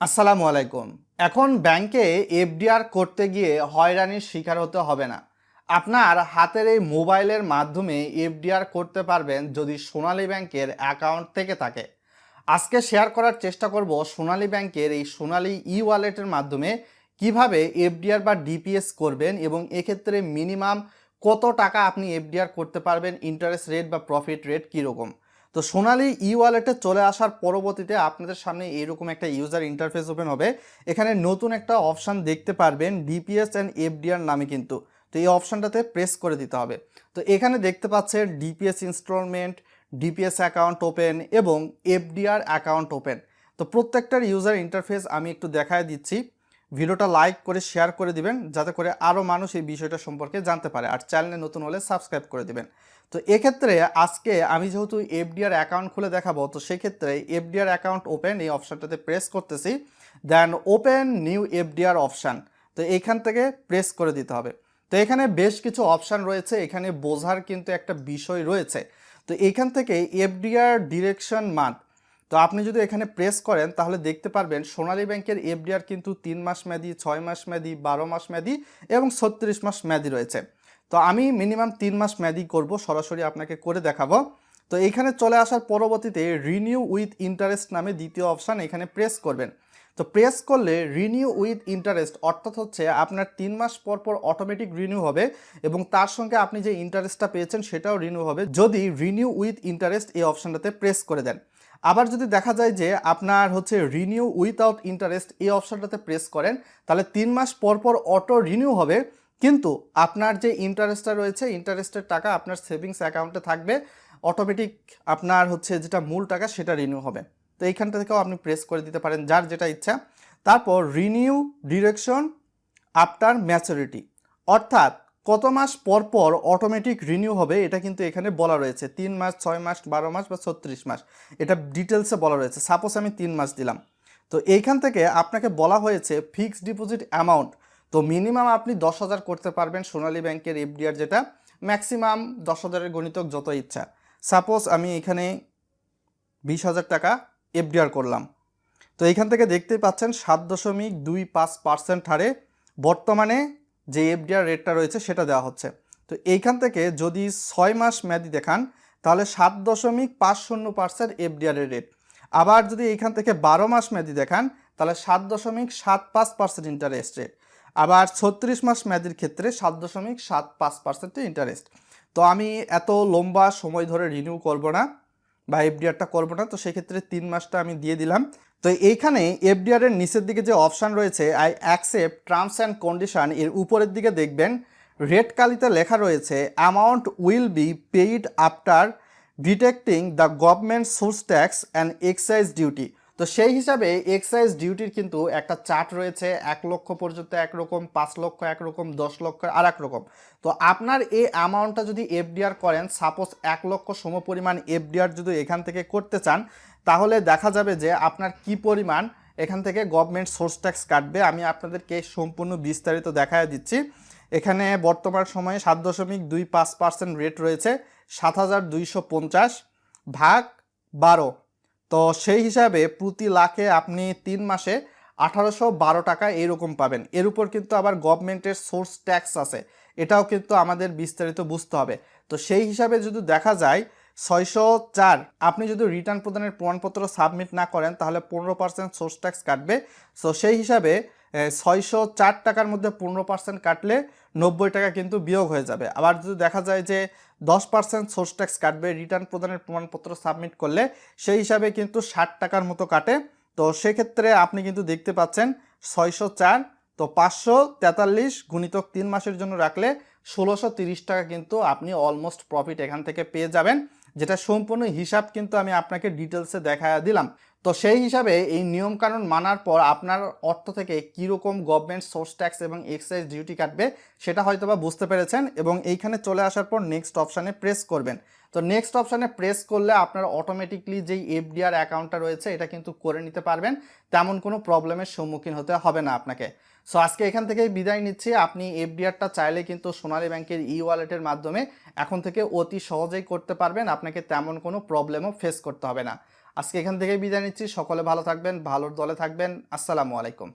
আসসালামু আলাইকুম। এখন ব্যাংকে এফডিআর করতে গিয়ে হয়রানির শিকার হতে হবে না। আপনার হাতের এই মোবাইলের মাধ্যমে এফডিআর করতে পারবেন যদি সোনালী ব্যাংকের অ্যাকাউন্ট থেকে থাকে। আজকে শেয়ার করার চেষ্টা করব সোনালী ব্যাংকের এই সোনালী ই ওয়ালেটের মাধ্যমে কীভাবে এফডিআর বা ডিপিএস করবেন এবং এক্ষেত্রে মিনিমাম কত টাকা আপনি এফডিআর করতে পারবেন, ইন্টারেস্ট রেট বা প্রফিট রেট কীরকম। তো সোনালি ই ওয়ালেটে চলে আসার পরবর্তীতে আপনাদের সামনে এইরকম একটা ইউজার ইন্টারফেস ওপেন হবে। এখানে নতুন একটা অপশান দেখতে পারবেন ডিপিএস অ্যান্ড এফডিআর নামে কিন্তু। তো এই অপশানটাতে প্রেস করে দিতে হবে। তো এখানে দেখতে পাচ্ছেন DPS installment DPS account open এবং এফডিআর অ্যাকাউন্ট ওপেন তো প্রত্যেকটার ইউজার ইন্টারফেস আমি একটু দেখায় দিচ্ছি। ভিডিওটা লাইক করে শেয়ার করে দিবেন, যাতে করে আরও মানুষ এই বিষয়টা সম্পর্কে জানতে পারে। আর চ্যানেলে নতুন হলে সাবস্ক্রাইব করে দিবেন। তো এক্ষেত্রে আজকে আমি যেহেতু এফডিআর অ্যাকাউন্ট খুলে দেখাবো, তো সেক্ষেত্রে এফডিআর অ্যাকাউন্ট ওপেন এই অপশানটাতে প্রেস করতেছি then open new FDR option তো এইখান থেকে প্রেস করে দিতে হবে। তো এখানে বেশ কিছু অপশান রয়েছে, এখানে বোঝার কিন্তু একটা বিষয় রয়েছে। তো এইখান থেকে এফডিআর ডিরেকশন মান্থ তো আপনি যদি এখানে প্রেস করেন, তাহলে দেখতে পারবেন সোনালী ব্যাংকের এফডিআর কিন্তু তিন মাস মেয়াদি, ছয় মাস মেয়াদি, বারো মাস মেয়াদি এবং ছত্রিশ মাস মেয়াদি রয়েছে। তো আমি মিনিমাম তিন মাস মেয়াদি করব, সরাসরি আপনাকে করে দেখাবো। তো এইখানে চলে আসার পরবর্তীতে রিনিউ উইথ ইন্টারেস্ট নামে দ্বিতীয় অপশান এখানে প্রেস করবেন। তো প্রেস করলে রিনিউ উইথ ইন্টারেস্ট অর্থাৎ হচ্ছে আপনার তিন মাস পর পর অটোমেটিক রিনিউ হবে এবং তার সঙ্গে আপনি যে ইন্টারেস্টটা পেয়েছেন সেটাও রিনিউ হবে যদি রিনিউ উইথ ইন্টারেস্ট এই অপশানটাতে প্রেস করে দেন। আবার যদি দেখা যায় যে আপনার হচ্ছে রিনিউ উইথআউট ইন্টারেস্ট এই অপশানটাতে প্রেস করেন, তাহলে তিন মাস পর পর অটো রিনিউ হবে কিন্তু আপনার যে ইন্টারেস্টটা রয়েছে ইন্টারেস্টের টাকা আপনার সেভিংস অ্যাকাউন্টে থাকবে অটোমেটিক আপনার হচ্ছে যেটা মূল টাকা সেটা রিনিউ হবে। তো এইখানটা থেকেও আপনি প্রেস করে দিতে পারেন যার যেটা ইচ্ছা। তারপর রিনিউ ডিরেকশন আফটার ম্যাচুরিটি অর্থাৎ কত মাস পর পর অটোমেটিক রিনিউ হবে, এটা কিন্তু এখানে বলা রয়েছে। তিন মাস, ছয় মাস, বারো মাস বা ছত্রিশ মাস। এটা ডিটেলসে বলা রয়েছে। সাপোজ আমি তিন মাস দিলাম। তো এইখান থেকে আপনাকে বলা হয়েছে ফিক্সড ডিপোজিট অ্যামাউন্ট তো মিনিমাম আপনি দশ হাজার করতে পারবেন সোনালী ব্যাংকের এফডিআর যেটা। ম্যাক্সিমাম দশ হাজারের গণিতক যত ইচ্ছা। সাপোজ আমি এখানে বিশ হাজার টাকা এফডিআর করলাম। তো এইখান থেকে দেখতেই পাচ্ছেন সাত দশমিক দুই পাঁচ পার্সেন্ট হারে বর্তমানে যে এফডিআর রেটটা রয়েছে সেটা দেওয়া হচ্ছে। তো এইখান থেকে যদি ছয় মাস মেয়াদি দেখান, তাহলে সাত দশমিক পাঁচ শূন্য পার্সেন্ট এফডিআরের রেট আবার যদি এইখান থেকে বারো মাস মেয়াদি দেখান, তাহলে সাত দশমিক সাত পাঁচ পার্সেন্ট ইন্টারেস্ট রেট আবার ছত্রিশ মাস মেয়াদির ক্ষেত্রে সাত দশমিক সাত পাঁচ পার্সেন্টের ইন্টারেস্ট তো আমি এত লম্বা সময় ধরে রিনিউ করব না বা এফডিআরটা করব না, তো সেক্ষেত্রে তিন মাসটা আমি দিয়ে দিলাম। তো এইখানে এফডিআর এর নিচের দিকে যে অপশান রয়েছে I accept terms and condition এর উপরের দিকে দেখবেন রেড কালিতে লেখা রয়েছে amount will be paid after detecting the government source tax and excise duty তো সেই হিসাবে এক্সাইজ ডিউটির কিন্তু একটা চার্ট রয়েছে, এক লক্ষ পর্যন্ত একরকম পাঁচ লক্ষ একরকম দশ লক্ষ আর এক রকম। তো আপনার এই অ্যামাউন্টটা যদি এফডিআর করেন সাপোজ এক লক্ষ সম পরিমাণ এফডিআর যদি এখান থেকে করতে চান, তাহলে দেখা যাবে যে আপনার কি পরিমাণ এখান থেকে গভর্নমেন্ট সোর্স ট্যাক্স কাটবে। আমি আপনাদেরকে সম্পূর্ণ বিস্তারিত দেখায় দিচ্ছি। এখানে বর্তমান সময়ে সাত দশমিক দুই পাঁচ পার্সেন্ট রেট রয়েছে, সাত হাজার দুইশো পঞ্চাশ ভাগ বারো। তো সেই হিসাবে প্রতি লাখে আপনি তিন মাসে আঠারোশো বারো টাকা এরকম পাবেন। এর উপর কিন্তু আবার গভর্নমেন্টের সোর্স ট্যাক্স আছে। এটাও কিন্তু আমাদের বিস্তারিত বুঝতে হবে। তো সেই হিসাবে যদি দেখা যায়, ছয়শো চার আপনি যদি রিটার্ন প্রদানের প্রমাণপত্র সাবমিট না করেন, তাহলে পনেরো পার্সেন্ট সোর্স ট্যাক্স কাটবে। সো সেই হিসাবে ছয়শো চার টাকার মধ্যে পনেরো পার্সেন্ট কাটলে নব্বই টাকা কিন্তু বিয়োগ হয়ে যাবে। আবার যদি দেখা যায় যে দশ পার্সেন্ট সোর্স ট্যাক্স কাটবে রিটার্ন প্রদানের প্রমাণপত্র সাবমিট করলে সেই হিসাবে কিন্তু ষাট টাকার মতো কাটে। তো সেক্ষেত্রে আপনি কিন্তু দেখতে পাচ্ছেন ছয়শো চার, তো পাঁচশো তেতাল্লিশ গুণিতক তিন মাসের জন্য রাখলে ষোলোশো টাকা কিন্তু আপনি অলমোস্ট প্রফিট এখান থেকে পেয়ে যাবেন, যেটা সম্পূর্ণ হিসাব কিন্তু আমি আপনাকে ডিটেলসে দেখা দিলাম। তো সেই হিসাবে এই নিয়মকানুন মানার পর আপনার অর্থ থেকে কীরকম গভর্নমেন্ট সোর্স ট্যাক্স এবং এক্সাইজ ডিউটি কাটবে, সেটা হয়তো বা বুঝতে পেরেছেন এবং এইখানে চলে আসার পর নেক্সট অপশানে প্রেস করবেন। তো নেক্সট অপশানে প্রেস করলে আপনার অটোমেটিকলি যেই এফডিআর অ্যাকাউন্টটা রয়েছে, এটা কিন্তু করে নিতে পারবেন। তেমন কোনো প্রবলেমের সম্মুখীন হতে হবে না আপনাকে। সো আজকে এখান থেকেই বিদায় নিচ্ছি। আপনি এফডিআরটা চাইলে কিন্তু সোনালী ব্যাংকের ই ওয়ালেটের মাধ্যমে এখন থেকে অতি সহজেই করতে পারবেন। আপনাকে তেমন কোনো প্রবলেমও ফেস করতে হবে না। আজকে এখান থেকে বিদায় নিচ্ছি। সকলে ভালো থাকবেন, ভালোর দলে থাকবেন। আসসালামু আলাইকুম।